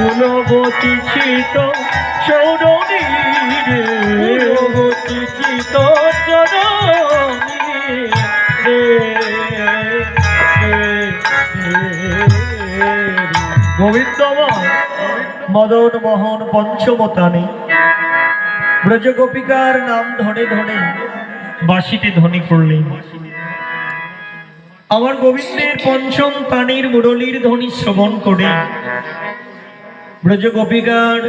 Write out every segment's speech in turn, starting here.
কুলবতিছিত চরণে কুলবতিছিত চরণে গোবিন্দময় মদন মোহন পঞ্চমতানে। ব্রজ গোপিকার নাম ধরে ধরে বাসিতে ধ্বনি করলেন। আমার গোবিন্দের পঞ্চম পানির মুরলীর ধ্বনি শ্রবণ করে ব্রজ গোপিকার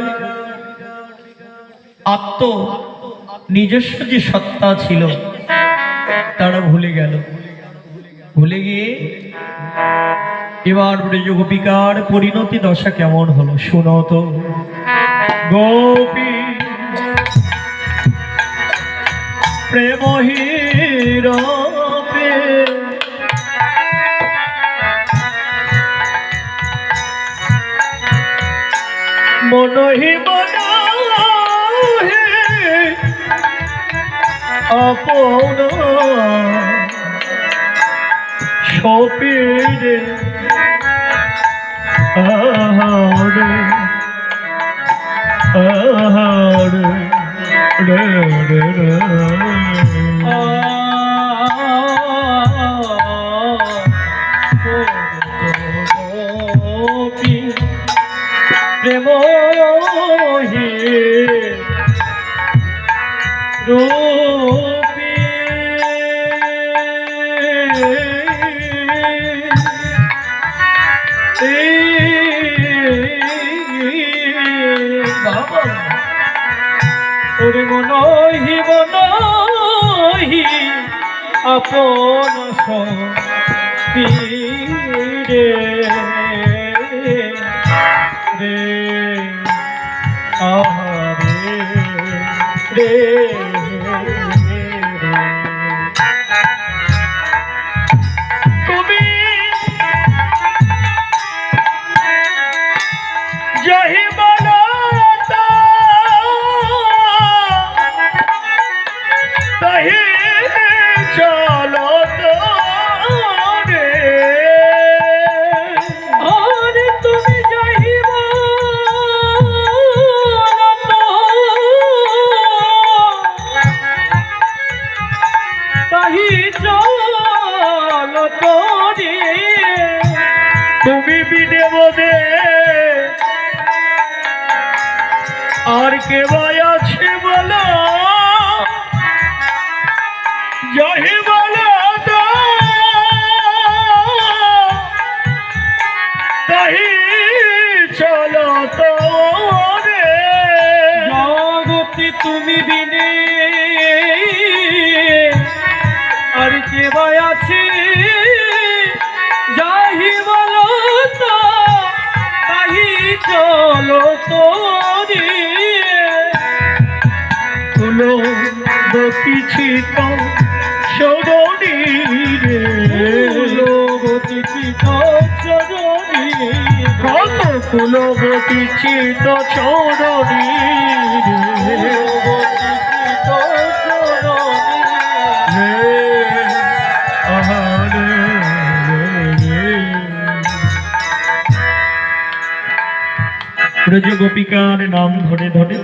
আত্ম নিজস্ব যে সত্তা ছিল, তারা ভুলে গেল। ভুলে গিয়ে এবার ব্রজ গোপিকার পরিণতি দশা কেমন হলো শোনো তো। গোপী প্রেম মনহি মনহে আপন সপিরে আহারে আহারে রে রে রে। রূপী ওরে মনহি মনহি আপন পীরে রে আহারে রে তুমি বিনে বোধে। আর কে ভাই আছে বলো? জহি বলো তাহি চলো তো জগতি তুমি বিনে। বতিছি তো সরণি রে। তুলো বতিছি তো সরণি কত তুলো বতিছি তো সরণি রে। বতিছি তো সরণি রে। আহারে রে ব্রজ গোপিকার নাম ধরে ধরে।